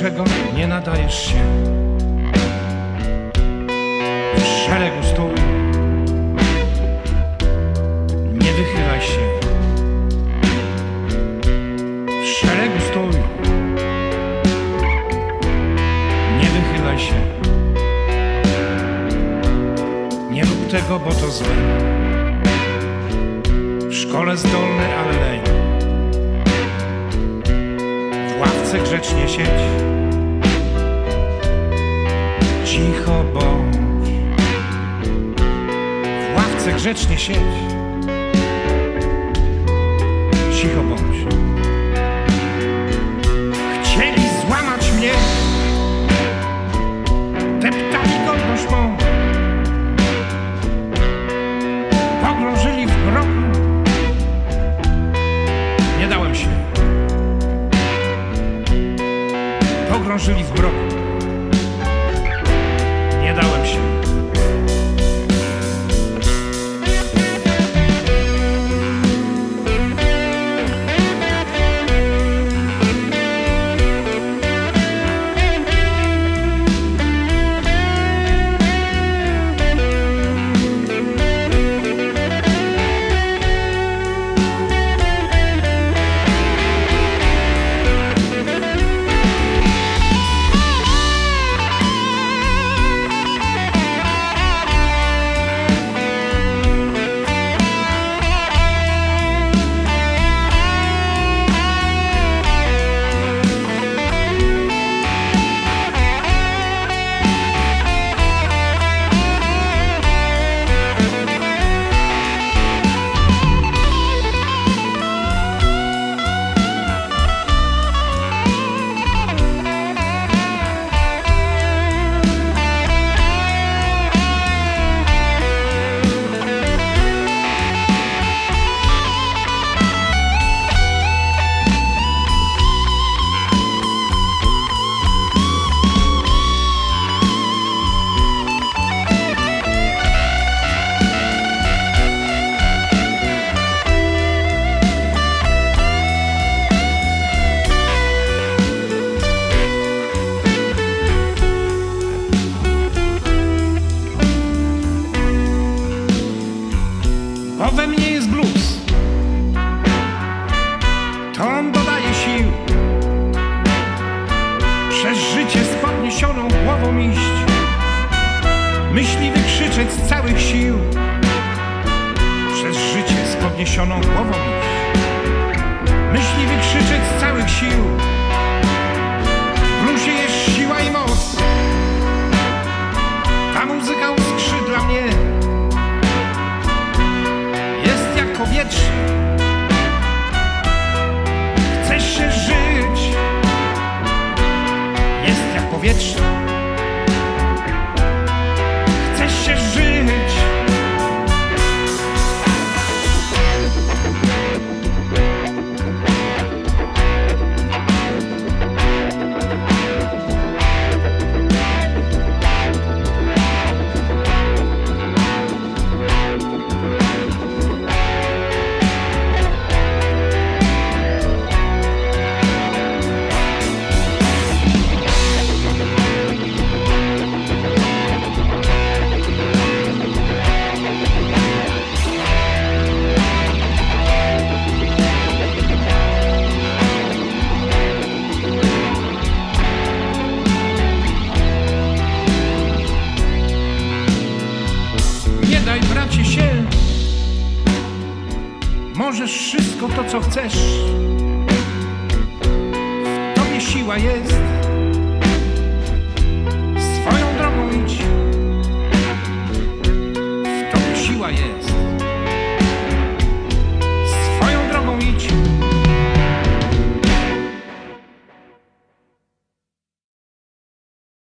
niczego nie nadajesz się. W szeregu nie wychylaj się. W stój nie wychylaj się. Nie rób tego, bo to złe. W szkole zdolny, ale leń Ławce grzecznie siedź. Cicho bądź. W ławce grzecznie siedź. Cicho bądź. Chcieli złamać mnie. Deptali godność mą. Pogrążyli w mroku. Myśli wykrzyczeć z całych sił. Przez życie z podniesioną głową. Myśli wykrzyczeć z całych sił. W bluesie jest siła i moc. Ta muzyka uskrzydla mnie jest jak powietrze. Chcesz się żyć, jest jak powietrze. Możesz wszystko to, co chcesz. W tobie siła jest.